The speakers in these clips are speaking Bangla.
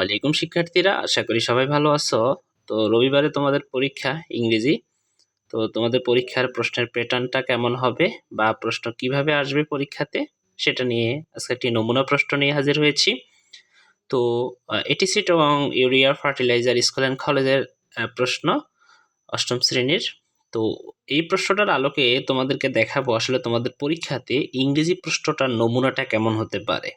ওয়ালাইকুম শিক্ষার্থীরা, আশা করি সবাই ভালো আছো। তো রবিবারে তোমাদের পরীক্ষা ইংরেজি। তো তোমাদের পরীক্ষার প্রশ্নের প্যাটার্নটা কেমন হবে বা প্রশ্ন কীভাবে আসবে পরীক্ষাতে, সেটা নিয়ে আজকে একটি নমুনা প্রশ্ন নিয়ে হাজির হয়েছি। তো এটি সিট এবং ইউরিয়া ফার্টিলাইজার স্কুল অ্যান্ড কলেজের প্রশ্ন অষ্টম শ্রেণির। তো এই প্রশ্নটার আলোকে তোমাদেরকে দেখাবো আসলে তোমাদের পরীক্ষাতে ইংরেজি প্রশ্নটার নমুনাটা কেমন হতে পারে।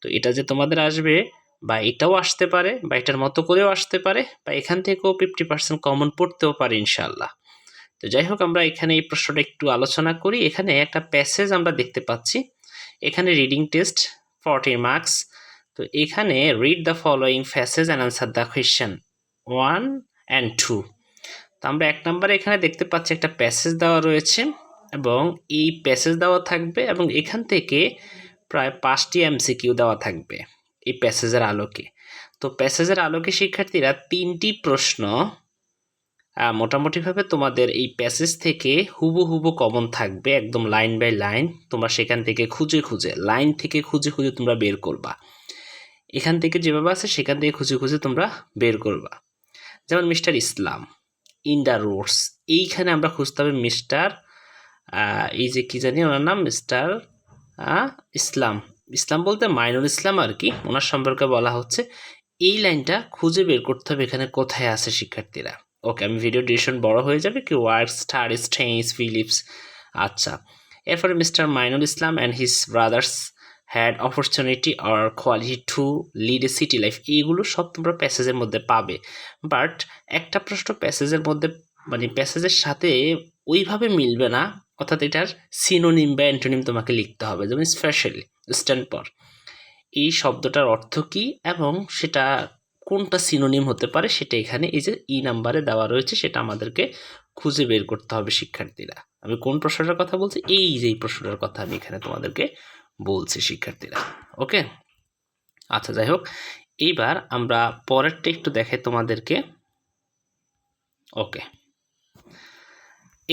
তো এটা যে তোমাদের আসবে বা এটাও আসতে পারে, বা এটার মতো করেও আসতে পারে, বা এখান থেকেও ফিফটি পার্সেন্ট কমন পড়তেও পারে ইনশাল্লাহ তো যাই হোক, আমরা এখানে এই প্রশ্নটা একটু আলোচনা করি। এখানে একটা প্যাসেজ আমরা দেখতে পাচ্ছি। এখানে রিডিং টেস্ট ফর্টি মার্কস তো এখানে read the following passage and answer the question one and two তো আমরা এক নম্বরে এখানে দেখতে পাচ্ছি একটা প্যাসেজ দেওয়া রয়েছে এবং এই প্যাসেজ দেওয়া থাকবে এবং এখান থেকে প্রায় পাঁচটি এমসিকিউ দেওয়া থাকবে। এই প্যাসেজের আলোকে। তো প্যাসেজের আলোকে শিক্ষার্থীরা তিনটি প্রশ্ন মোটামুটিভাবে তোমাদের এই প্যাসেজ থেকে হুবহু কমন থাকবে, একদম লাইন বাই লাইন তোমরা সেখান থেকে খুঁজে খুঁজে লাইন থেকে খুঁজে খুঁজে তোমরা বের করবা। এখান থেকে যেভাবে আছে, সেখান থেকে খুঁজে খুঁজে তোমরা বের করবা। যেমন mister Islam in the roads এইখানে আমরা খুঁজতে হবে মিস্টার এই যে কি জানি ওনার নাম? মিস্টার ইসলাম। ইসলাম বলতে মাইনুল ইসলাম আর কি ওনার সম্পর্কে বলা হচ্ছে, এই লাইনটা খুঁজে বের করতে হবে এখানে কোথায় আছে শিক্ষার্থীরা। ওকে, আমি ভিডিও ডিউরেশন বড় হয়ে যাবে কি ওয়ার্ক স্টার স্টেইনস ফিলিপস আচ্ছা এরপরে mister Mainul Islam and his brothers had opportunity or quality to lead a city life এইগুলো সব তোমরা প্যাসেজের মধ্যে পাবে। বাট একটা প্রশ্ন প্যাসেজের মধ্যে মানে প্যাসেজের সাথে ওইভাবে মিলবে না, অর্থাৎ এটার সিনোনিম বা অ্যান্টোনিম তোমাকে লিখতে হবে। যেমন স্পেশালি স্ট্যান্ড পর। এই শব্দটার অর্থ কী এবং সেটা কোনটা সিনোনিম হতে পারে সেটা এখানে এই যে ই নাম্বারে দেওয়া রয়েছে সেটা আমাদেরকে খুঁজে বের করতে হবে শিক্ষার্থীরা। আমি কোন প্রশ্নটার কথা বলছি? এই যে এই প্রশ্নটার কথা আমি এখানে তোমাদেরকে বলছি শিক্ষার্থীরা। ওকে? আচ্ছা যাই হোক। এইবার আমরা পরেরটা একটু দেখাই তোমাদেরকে। ওকে।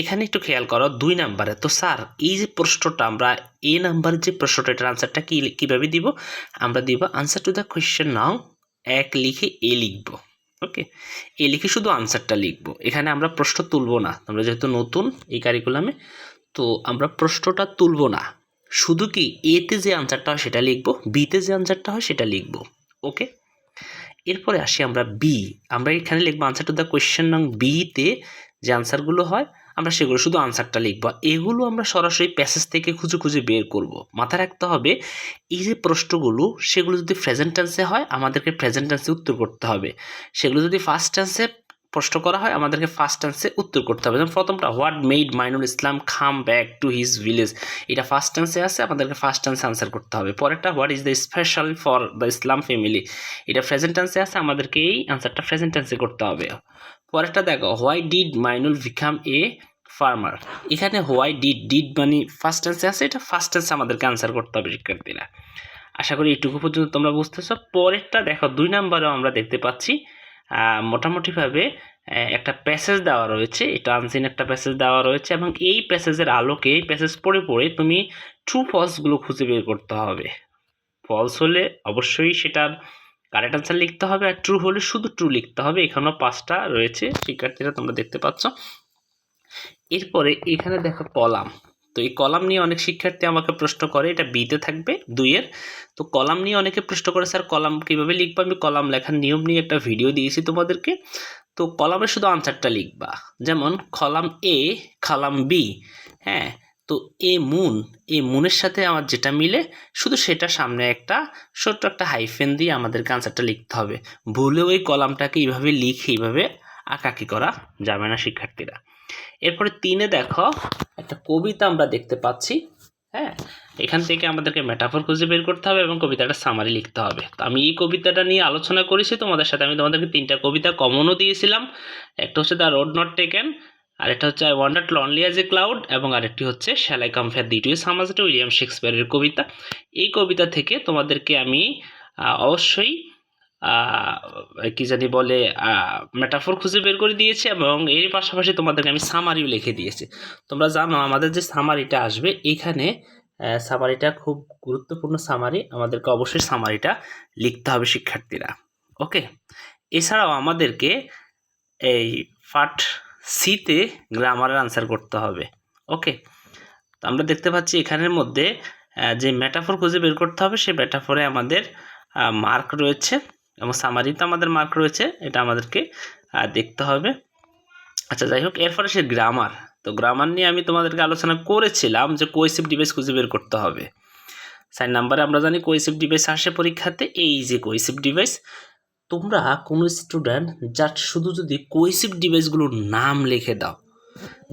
এখানে একটু খেয়াল করো, দুই নাম্বারে। তো স্যার, এই যে প্রশ্নটা, আমরা এ নাম্বারের যে প্রশ্নটা, এটার আনসারটা কি কীভাবে দিব? আমরা দিব answer to the question now এক লিখে এ লিখব ওকে এ লিখে শুধু আনসারটা লিখব। এখানে আমরা প্রশ্ন তুলব না, আমরা যেহেতু নতুন এই কারিকুলামে তো আমরা প্রশ্নটা তুলব না। শুধু কি এতে যে আনসারটা হয় সেটা লিখব বিতে যে আনসারটা হয় সেটা লিখব ওকে এরপরে আসি আমরা বি আমরা এখানে লিখব আনসার টু দ্য কোয়েশ্চেন নং বিতে যে আনসারগুলো হয় আমরা সেগুলো শুধু আনসারটা লিখব। এগুলো আমরা সরাসরি প্যাসেজ থেকে খুঁজে খুঁজে বের করব। মাথায় রাখতে হবে, এই যে প্রশ্নগুলো, সেগুলো যদি প্রেজেন্ট টেন্সে হয়, আমাদেরকে প্রেজেন্ট টেন্সে উত্তর করতে হবে। সেগুলো যদি ফার্স্ট টেন্সে প্রশ্ন করা হয়, আমাদেরকে ফার্স্ট টেন্সে উত্তর করতে হবে। যেমন প্রথমটা what made Mainul Islam come back to his village এটা ফার্স্ট টেন্সে আছে, আমাদেরকে ফার্স্ট টেন্সে আনসার করতে হবে। পরেরটা what is the special for the Islam family এটা প্রেজেন্ট টেন্সে আছে, আমাদেরকে এই আনসারটা প্রেজেন্ট টেন্সে করতে হবে। পরেরটা দেখো why did Mainul become a farmer এখানে হোয়াই ডিড ডিড মানে ফার্স্ট টেন্সে আছে, এটা ফার্স্ট টেন্সে আমাদেরকে আনসার করতে হবে, শিক্ষার্থীরা। আশা করি এইটুকু পর্যন্ত তোমরা বুঝতেছো। পরেরটা দেখো, দুই নাম্বারেও আমরা দেখতে পাচ্ছি মোটামুটিভাবে একটা প্যাসেজ দেওয়া রয়েছে। এটা আনসিন একটা প্যাসেজ দেওয়া রয়েছে এবং এই প্যাসেজের আলোকে, এই প্যাসেজ পড়ে পড়ে তুমি ট্রু ফলসগুলো খুঁজে বের করতে হবে। ফলস হলে অবশ্যই সেটার কারেক্ট আনসার লিখতে হবে আর ট্রু হলে শুধু ট্রু লিখতে হবে। এখানেও পাঁচটা রয়েছে শিক্ষার্থীরা তোমরা দেখতে পাচ্ছ। এরপরে এখানে দেখো কলাম। তো এই কলাম নিয়ে অনেক শিক্ষার্থী আমাকে প্রশ্ন করে, এটা বিতে থাকবে, দুইয়ের। তো কলাম নিয়ে অনেকে প্রশ্ন করে, স্যার, কলাম কীভাবে লিখব? আমি কলাম লেখার নিয়ম নিয়ে একটা ভিডিও দিয়েছি তোমাদেরকে। তো কলামে শুধু আনসারটা লিখবা। যেমন, কলাম এ কলাম বি হ্যাঁ তো এ মুন এ মুনের সাথে আমার যেটা মিলে, শুধু সেটা সামনে একটা ছোট্ট একটা হাইফেন দিয়ে আমাদেরকে আনসারটা লিখতে হবে। ভুলেও ওই কলামটাকে এইভাবে লিখে, এইভাবে আঁকাকি করা যাবে না শিক্ষার্থীরা। এরপরে তিনে দেখো, একটা কবিতা আমরা দেখতে পাচ্ছি হ্যাঁ? এখান থেকে আমাদেরকে মেটাফর খুঁজে বের করতে হবে এবং কবিতাটা সামারি লিখতে হবে। তো আমি এই কবিতাটা নিয়ে আলোচনা করেছি, তোমাদের সাথে আমি তোমাদেরকে তিনটা কবিতা কমনও দিয়েছিলাম। একটা হচ্ছে দ্য রোড নট টেকেন আরেকটা হচ্ছে I wonder lonely as a cloud এবং আরেকটি হচ্ছে শ্যালাই কমফেয়ার দ্বিতীয় সামাজটা উইলিয়াম শেক্সপিয়ারের কবিতা। এই কবিতা থেকে তোমাদেরকে আমি অবশ্যই কি জানি বলে মেটাফোর খুঁজে বের করে দিয়েছে এবং এর পাশাপাশি তোমাদেরকে আমি সামারিও লিখে দিয়েছি। তোমরা জানো, আমাদের যে সামারিটা আসবে, এখানে সামারিটা খুব গুরুত্বপূর্ণ সামারি আমাদেরকে অবশ্যই সামারিটা লিখতে হবে শিক্ষার্থীরা। ওকে এছাড়াও আমাদেরকে এই পার্ট সিতে গ্রামারের আনসার করতে হবে। ওকে তো আমরা দেখতে পাচ্ছি এখানের মধ্যে যে মেটাফোর খুঁজে বের করতে হবে, সেই মেটাফোরে আমাদের মার্ক রয়েছে। এবং সামারিতে আমাদের মার্ক রয়েছে, এটা আমাদেরকে দেখতে হবে। আচ্ছা যাই হোক, এরপরে সে গ্রামার তো গ্রামার নিয়ে আমি তোমাদেরকে আলোচনা করেছিলাম যে কোয়েসিভ ডিভাইস খুঁজে বের করতে হবে। সাইন নাম্বারে আমরা জানি কোয়েসিভ ডিভাইস আসে পরীক্ষাতে, এই যে কোয়েসিভ ডিভাইস তোমরা কোনো স্টুডেন্ট জাস্ট শুধু যদি কোয়েসিভ ডিভাইসগুলোর নাম লিখে দাও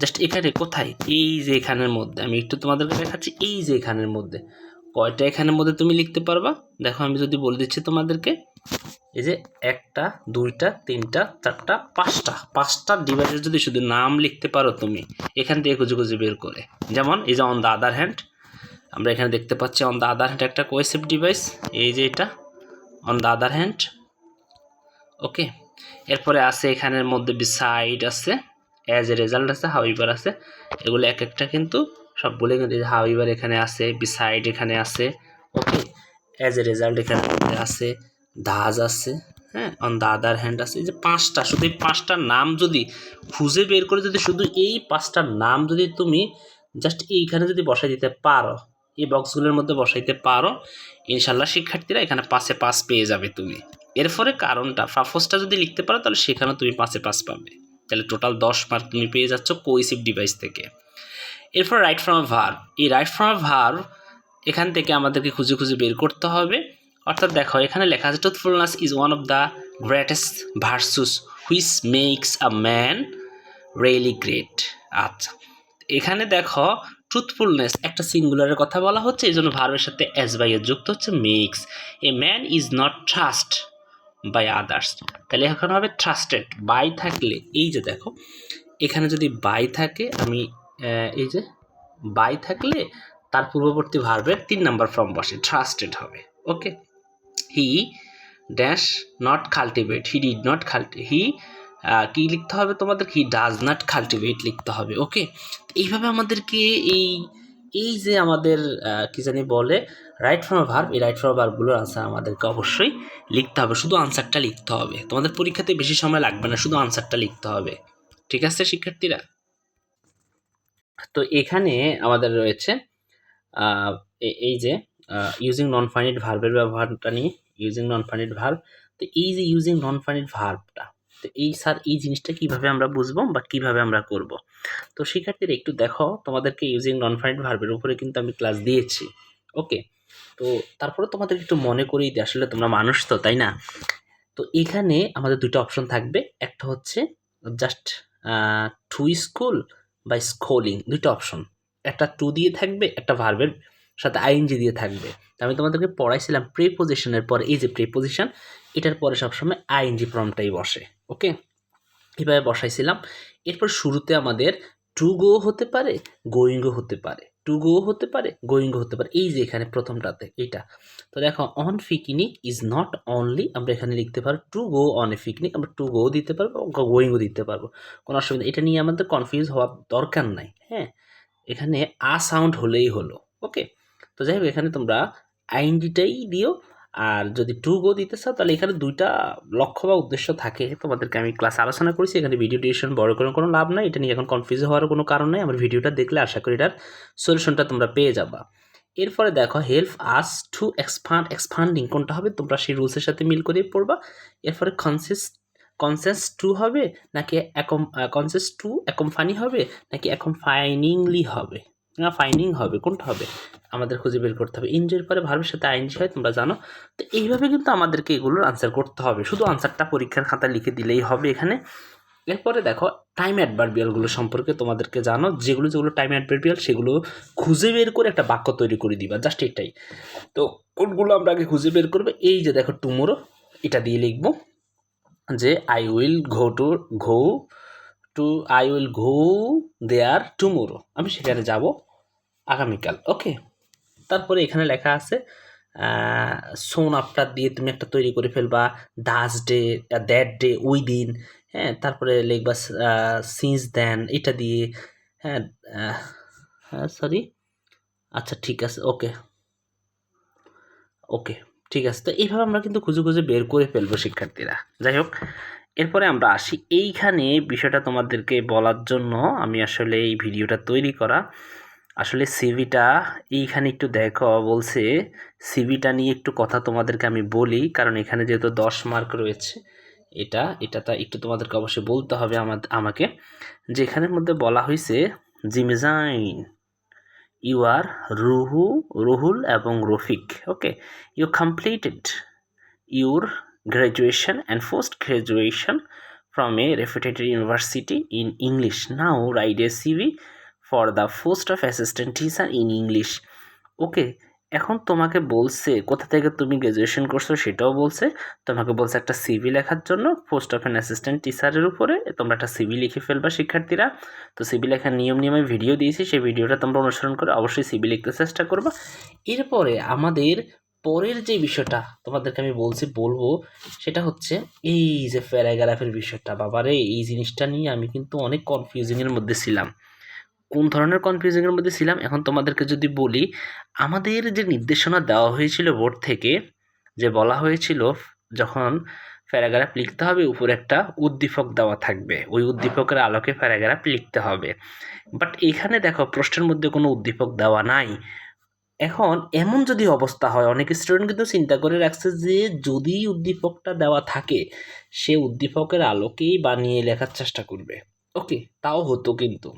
জাস্ট এখানে কোথায়? এই যে এখানের মধ্যে। আমি একটু তোমাদেরকে দেখাচ্ছি, এই যে এখানের মধ্যে। কয়টা এখানের মধ্যে তুমি লিখতে পারবা? দেখো, আমি যদি বলে দিচ্ছি তোমাদেরকে। এই যে একটা, দুইটা, তিনটা, চারটা, পাঁচটা। পাঁচটা ডিভাইসের যদি শুধু নাম লিখতে পারো তুমি, এখান থেকে খুঁজে খুঁজে বের করে। যেমন এই যে অন দ্য আদার হ্যান্ড আমরা এখানে দেখতে পাচ্ছি অন দ্য আদার হ্যান্ড একটা কোয়েসিভ ডিভাইস এই যে এটা on the other hand okay এরপরে আছে এখানের মধ্যে বিসাইড আছে অ্যাজ এ রেজাল্ট আছে হাউইবার আছে, এগুলো এক একটা কিন্তু সবগুলো কিন্তু হাউইবার এখানে আছে বিসাইড এখানে আছে ওকে অ্যাজ এ রেজাল্ট এখানে আছে দাজ আছে হ্যাঁ? অন দ্য আদার হ্যান্ড আছে, এই যে পাঁচটা, শুধু এই পাঁচটার নাম যদি খুঁজে বের করে যদি শুধু এই পাঁচটার নাম যদি তুমি জাস্ট এইখানে যদি বসাই দিতে পারো, এই বক্সগুলোর মধ্যে বসাইতে পারো, ইনশাল্লাহ শিক্ষার্থীরা এখানে পাশে পাস পেয়ে যাবে তুমি। এর ফলে কারণটা, ফাফসটা যদি লিখতে পারো, তাহলে সেখানে তুমি পাশে পাস পাবে। তাহলে টোটাল দশ মার্ক তুমি পেয়ে যাচ্ছ কোইসিভ ডিভাইস থেকে। এরপর রাইট ফ্রম আ ভার্ব এই রাইট ফ্রম আ ভার্ব এখান থেকে আমাদেরকে খুঁজে খুঁজে বের করতে হবে। অর্থাৎ দেখো, এখানে লেখা আছে truthfulness is one of the greatest virtues which makes a man really great আচ্ছা এখানে দেখো ট্রুথফুলনেস একটা সিঙ্গুলারের কথা বলা হচ্ছে এই জন্য ভার্বের সাথে এস বাই এর যুক্ত হচ্ছে makes a man is not trust by others তাহলে এখন হবে ট্রাস্টেড বাই থাকলে, এই যে দেখো, এখানে যদি বাই থাকে, আমি এই যে বাই থাকলে, তার পূর্ববর্তী ভার্বের তিন নাম্বার ফর্ম বসে ট্রাস্টেড হবে okay he dash not cultivate he did not cultivate he কি লিখতে হবে তোমাদের? হি ডাজ নট কাল্টিভেট লিখতে হবে ওকে এইভাবে আমাদেরকে এই এই যে আমাদের কি জানি বলে রাইট ফ্রম ভার্ব এই রাইট ফ্রম ভার্বগুলোর আনসার আমাদেরকে অবশ্যই লিখতে হবে। শুধু আনসারটা লিখতে হবে। তোমাদের পরীক্ষাতে বেশি সময় লাগবে না, শুধু আনসারটা লিখতে হবে। ঠিক আছে, শিক্ষার্থীরা? তো এখানে আমাদের রয়েছে এই যে ইউজিং নন ফাইনিট ভার্বের ব্যবহারটা নিয়ে ইউজিং নন ফাইনিট ভার্ব তো এই যে ইউজিং নন ফাইনিট ভার্বটা তো এই স্যার এই জিনিসটা কীভাবে আমরা বুঝব বা কীভাবে আমরা করব? তো শিক্ষার্থীরা একটু দেখো, তোমাদেরকে ইউজিং নন ফাইনিট ভার্বের উপরে কিন্তু আমি ক্লাস দিয়েছি ওকে তো তারপরে তোমাদের একটু মনে করিয়ে দিই, আসলে তোমরা মানুষ তো, তাই না? তো এখানে আমাদের দুটো অপশন থাকবে, একটা হচ্ছে জাস্ট টু স্কুল বা স্কুলিং দুটো অপশন একটা টু দিয়ে থাকবে, একটা ভার্বের সাথে আইএনজি দিয়ে থাকবে। আমি তোমাদেরকে পড়াইছিলাম প্রিপোজিশনের পরে, এই যে প্রিপোজিশন এটার পরে সবসময় আইএনজি ফর্মটাই বসে ওকে এভাবে বসাইছিলাম। এরপর শুরুতে আমাদের টু গো হতে পারে গোয়িংও হতে পারে। টু গো হতে পারে গোয়িংও হতে পারে। এই যে এখানে প্রথমটাতে, এইটা। তো দেখো on picnic is not only আমরা এখানে লিখতে পারব to go on a picnic আমরা টু গো দিতে পারব গোয়িংও দিতে পারব। কোনো অসুবিধা এটা নিয়ে আমাদের কনফিউজ হওয়ার দরকার নাই হ্যাঁ? এখানে আ সাউন্ড হলেই হলো ওকে তো যাই হোক, এখানে তোমরা আইনডিটাই দিও। আর যদি টু গো দিতে চাও, তাহলে এখানে দুইটা লক্ষ্য বা উদ্দেশ্য থাকে। তোমাদেরকে আমি ক্লাস আলোচনা করেছি, এখানে ভিডিও ডিউরেশন বড় করে কোনো লাভ নাই। এটা নিয়ে এখন কনফিউজ হওয়ার কোনো কারণ নেই। আমার ভিডিওটা দেখলে আশা করি এটার সলিউশনটা তোমরা পেয়ে যাবা। এরপরে দেখো help us to expand expanding কোনটা হবে? তোমরা সেই রুলসের সাথে মিল করে পড়বা। এরপরে কনসেস কনসেন্স টু হবে? নাকি কনসেস টু একম ফানি হবে? নাকি একম ফাইনিংলি হবে? না ফাইনিং হবে, কোনটা হবে? আমাদের খুঁজে বের করতে হবে। ইনজের পরে ভার্বের সাথে আইনজি হয়, তোমরা জানো। তো এইভাবে কিন্তু আমাদেরকে এগুলোর আনসার করতে হবে। শুধু আনসারটা পরীক্ষার খাতায় লিখে দিলেই হবে এখানে। এরপরে দেখো টাইম অ্যাডভার্বিয়ালগুলো সম্পর্কে তোমাদেরকে জানো। যেগুলো যেগুলো টাইম অ্যাডভার্বিয়াল সেগুলো খুঁজে বের করে একটা বাক্য তৈরি করে দিবা জাস্ট এটাই। তো কোনগুলো আমরা আগে খুঁজে বের করব? এই যে দেখো টুমোরো এটা দিয়ে লিখব যে I will go to go to I will go there tomorrow আমি সেখানে যাব। আগামীকাল। ওকে, তারপরে এখানে লেখা আছে সোন আফটার দিয়ে তুমি একটা তৈরি করে ফেলবা ডাস ডে দ্যাট ডে উই দিন হ্যাঁ তারপরে লিখবা সিন্স দেন এটা দিয়ে হ্যাঁ হ্যাঁ সরি আচ্ছা ঠিক আছে, ওকে ওকে, ঠিক আছে, তো এইভাবে আমরা কিন্তু খুঁজে খুঁজে বের করে ফেলব শিক্ষার্থীরা। যাই হোক, এরপরে আমরা আসি। এইখানে বিষয়টা তোমাদেরকে বলার জন্য আমি আসলে এই ভিডিওটা তৈরি করা আসলে সিভিটা এইখানে একটু দেখো, বলছে সিভিটা নিয়ে একটু কথা তোমাদেরকে আমি বলি, কারণ এখানে যেহেতু দশ মার্ক রয়েছে, এটা এটাটা একটু তোমাদেরকে অবশ্যই বলতে হবে আমা- আমাকে যেখানের মধ্যে বলা হয়েছে জিমিজাইন ইউ আর রুহু, রুহুল এবং Rafiq, okay you completed your graduation and post graduation from a reputed university in English. Now write CV for the post of assistant teacher in English okay এখন তোমাকে বলছে, কোথা থেকে তুমি গ্র্যাজুয়েশন করছ সেটাও বলছে। তোমাকে বলছে একটা সিভি লেখার জন্য পোস্ট অফ অ্যান অ্যাসিস্ট্যান্ট টিচারের উপরে। তোমরা একটা সিভি লিখে ফেলবা, শিক্ষার্থীরা। তো সিভি লেখার নিয়ম নিয়মে ভিডিও দিয়েছি, সেই ভিডিওটা তোমরা অনুসরণ করে অবশ্যই সিভি লিখতে চেষ্টা করবা। এরপরে আমাদের পরের যে বিষয়টা তোমাদেরকে আমি বলছি, বলব, সেটা হচ্ছে এই যে প্যারাগ্রাফের বিষয়টা। বাবারে, এই জিনিসটা নিয়ে আমি কিন্তু অনেক কনফিউজিংয়ের মধ্যে ছিলাম। কোন ধরনের কনফিউজিংয়ের মধ্যে ছিলাম? এখন তোমাদেরকে যদি বলি, আমাদের যে নির্দেশনা দেওয়া হয়েছিল বোর্ড থেকে, যে বলা হয়েছিল যখন প্যারাগ্রাফ লিখতে হবে, উপরে একটা উদ্দীপক দেওয়া থাকবে। ওই উদ্দীপকের আলোকে প্যারাগ্রাফ লিখতে হবে। বাট এখানে দেখো, প্রশ্নের মধ্যে কোনো উদ্দীপক দেওয়া নাই। এখন এমন যদি অবস্থা হয়, অনেক স্টুডেন্ট কিন্তু চিন্তা করে রাখছে যে, যদি উদ্দীপকটা দেওয়া থাকে, সে উদ্দীপকের আলোকেই বানিয়ে লেখার চেষ্টা করবে। ওকে তাও হতো কিন্তু।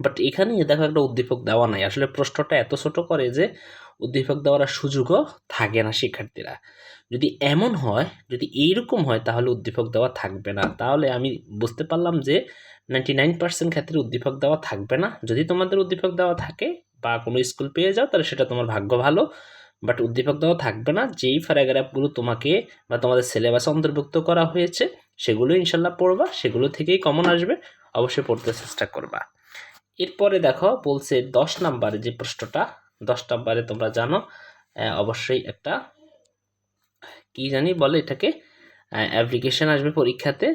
বাট এখানে দেখো একটা উদ্দীপক দেওয়া নাই। আসলে প্রশ্নটা এত ছোট করে যে উদ্দীপক দেওয়ার সুযোগও থাকে না শিক্ষার্থীরা। যদি এমন হয়, যদি এইরকম হয়, তাহলে উদ্দীপক দেওয়া থাকবে না। তাহলে আমি বুঝতে পারলাম যে নাইনটি নাইন পার্সেন্ট ক্ষেত্রে উদ্দীপক দেওয়া থাকবে না। যদি তোমাদের উদ্দীপক দেওয়া থাকে বা কোনো স্কুল পেয়ে যাও, তাহলে সেটা তোমার ভাগ্য ভালো। বাট উদ্দীপক দেওয়া থাকবে না। যেই প্যারাগ্রাফগুলো তোমাকে বা তোমাদের সিলেবাসে অন্তর্ভুক্ত করা হয়েছে, সেগুলো ইনশাল্লাহ পড়বা। সেগুলো থেকেই কমন আসবে। অবশ্যই পড়তে চেষ্টা করবা। এরপরে দেখো বলছে দশ নাম্বারে যে প্রশ্নটা, দশ নাম্বারে তোমরা জানো অবশ্যই একটা, কি জানি বলে এটাকে অ্যাপ্লিকেশন আসবে পরীক্ষাতে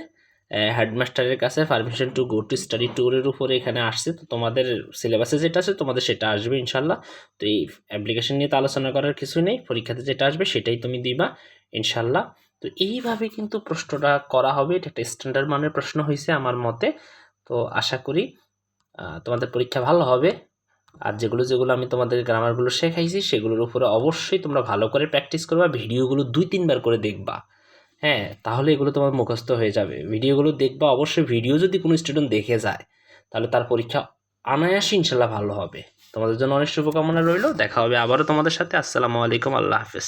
হেডমাস্টারের কাছে permission to go to study ট্যুরের উপরে এখানে আসছে, তো তোমাদের সিলেবাসে যেটা আছে তোমাদের সেটা আসবে ইনশাল্লাহ, তো এই অ্যাপ্লিকেশন নিয়ে তো আলোচনা করার কিছু নেই, পরীক্ষাতে যেটা আসবে সেটাই তুমি দিবা ইনশাল্লাহ, তো এইভাবে কিন্তু প্রশ্নটা করা হবে, এটা একটা স্ট্যান্ডার্ড মানের প্রশ্ন হয়েছে আমার মতে, তো আশা করি তোমাদের পরীক্ষা ভালো হবে। আর যেগুলো যেগুলো আমি তোমাদের গ্রামারগুলো শেখাইছি, সেগুলোর উপরে অবশ্যই তোমরা ভালো করে প্র্যাকটিস করবা, ভিডিওগুলো দুই, তিনবার করে দেখবা। হ্যাঁ তাহলে এগুলো তোমার মুখস্থ হয়ে যাবে। ভিডিওগুলো দেখবা, অবশ্যই ভিডিও যদি কোনো স্টুডেন্ট দেখে যায়, তাহলে তার পরীক্ষা অনায়াসে ইনশাল্লাহ ভালো হবে। তোমাদের জন্য অনেক শুভকামনা রইল। দেখা হবে আবারও তোমাদের সাথে। আসসালামু আলাইকুম। আল্লাহ হাফেজ।